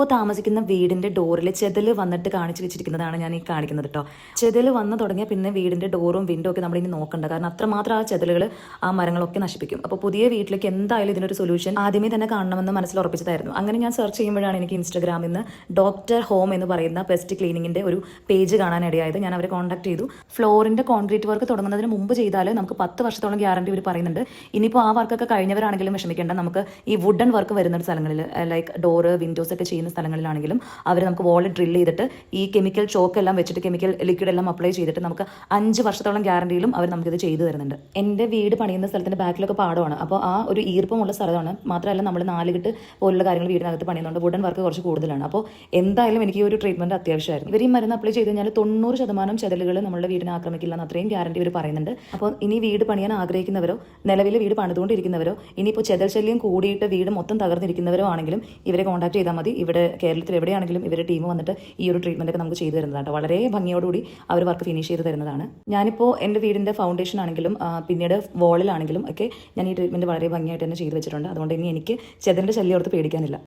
ഇപ്പോൾ താമസിക്കുന്ന വീടിന്റെ ഡോറിൽ ചെതൽ വന്നിട്ട് കാണിച്ചു വെച്ചിരിക്കുന്നതാണ് ഞാൻ ഈ കാണിക്കുന്നത് കേട്ടോ ചെതൽ വന്നു തുടങ്ങിയ പിന്നെ വീടിന്റെ ഡോറും വിൻഡോ ഒക്കെ നമ്മളിനി നോക്കണ്ട. കാരണം അത്രമാത്രം ആ ചെതലുകൾ ആ മരങ്ങളൊക്കെ നശിപ്പിക്കും. അപ്പോൾ പുതിയ വീട്ടിലേക്ക് എന്തായാലും ഇതിനൊരു സൊല്യൂഷൻ ആദ്യമേ തന്നെ കാണണമെന്ന് മനസ്സിൽ ഉറപ്പിച്ചതായിരുന്നു. അങ്ങനെ ഞാൻ സെർച്ച് ചെയ്യുമ്പോഴാണ് എനിക്ക് ഇൻസ്റ്റാഗ്രാമിൽ നിന്ന് ഡോക്ടർ ഹോം എന്ന് പറയുന്ന പെസ്റ്റ് ക്ലീനിങ്ങിന്റെ ഒരു പേജ് കാണാനിടയായത് ഞാൻ അവരെ കോൺടാക്ട് ചെയ്തു. ഫ്ലോറിന്റെ കോൺക്രീറ്റ് വർക്ക് തുടങ്ങുന്നതിന് മുമ്പ് ചെയ്താൽ നമുക്ക് പത്ത് വർഷത്തോളം ഗ്യാരണ്ടി ഇവർ പറയുന്നുണ്ട്. ഇനിയിപ്പോൾ ആ വർക്കൊക്കെ കഴിഞ്ഞവരാണെങ്കിലും വിഷമിക്കേണ്ട. നമുക്ക് ഈ വുഡൻ വർക്ക് വരുന്ന സ്ഥലങ്ങളിൽ ലൈക്ക് ഡോറ് വിൻഡോസ് ഒക്കെ ചെയ്യുന്ന സ്ഥലങ്ങളിലാണെങ്കിലും അവർ നമുക്ക് വോൾ ഡ്രിൽ ചെയ്തിട്ട് ഈ കെമിക്കൽ ചോക്ക് എല്ലാം വെച്ചിട്ട് കെമിക്കൽ ലിക്വിഡ് എല്ലാം അപ്ലൈ ചെയ്തിട്ട് നമുക്ക് അഞ്ച് വർഷത്തോളം ഗ്യാരണ്ടിയിലും അവർ നമുക്കിത് ചെയ്തു തരുന്നുണ്ട്. എന്റെ വീട് പണിയുന്ന സ്ഥലത്തിന്റെ ബാക്കിലൊക്കെ പാടമാണ്. അപ്പോൾ ആ ഒരു ഈർപ്പമുള്ള സ്ഥലമാണ്. മാത്രമല്ല നമ്മൾ നാലുകെട്ട് പോലുള്ള കാര്യങ്ങൾ വീടിനകത്ത് പണിയുന്നുണ്ട് വുഡൻ വർക്ക് കുറച്ച് കൂടുതലാണ്. അപ്പോൾ എന്തായാലും എനിക്ക് ഈ ഒരു ട്രീറ്റ്മെന്റ് അത്യാവശ്യമായിരുന്നു. ഇവർ മരുന്ന് അപ്ലൈ ചെയ്ത് കഴിഞ്ഞാൽ തൊണ്ണൂറ് ശതമാനം ചെതലുകൾ നമ്മുടെ വീടിനെ ആക്രമിക്കില്ല എന്ന് അത്രയും ഗ്യാരണ്ടി ഇവർ പറയുന്നുണ്ട്. അപ്പോൾ ഇനി വീട് പണിയാൻ ആഗ്രഹിക്കുന്നവരോ നിലവിൽ വീട് പണിതുകൊണ്ടിരിക്കുന്നവരോ ഇനിയിപ്പോൾ ചെതൽ ശല്യം കൂടിയിട്ട് വീട് മൊത്തം തകർന്നിരിക്കുന്നവരോ ആണെങ്കിലും ഇവരെ കോൺടാക്ട് ചെയ്താൽ മതി. ഇവിടെ കേരളത്തിൽ എവിടെയാണെങ്കിലും ഇവരുടെ ടീം വന്നിട്ട് ഈ ഒരു ട്രീറ്റ്മെന്റ് ഒക്കെ നമുക്ക് ചെയ്തു തരുന്നതാണ് വളരെ ഭംഗിയോടുകൂടി അവർ വർക്ക് ഫിനിഷ് ചെയ്ത് തരുന്നതാണ്. ഞാനിപ്പോൾ എന്റെ വീടിന്റെ ഫൗണ്ടേഷൻ ആണെങ്കിലും പിന്നീട് വോളിലാണെങ്കിലും ഒക്കെ ഞാൻ ഈ ട്രീറ്റ്മെന്റ് വളരെ ഭംഗിയായിട്ട് തന്നെ ചെയ്തു വെച്ചിട്ടുണ്ട്. അതുകൊണ്ട് ഇനി എനിക്ക് ചെതലിന്റെ ശല്യം ഓർത്ത് പേടിക്കാനില്ല.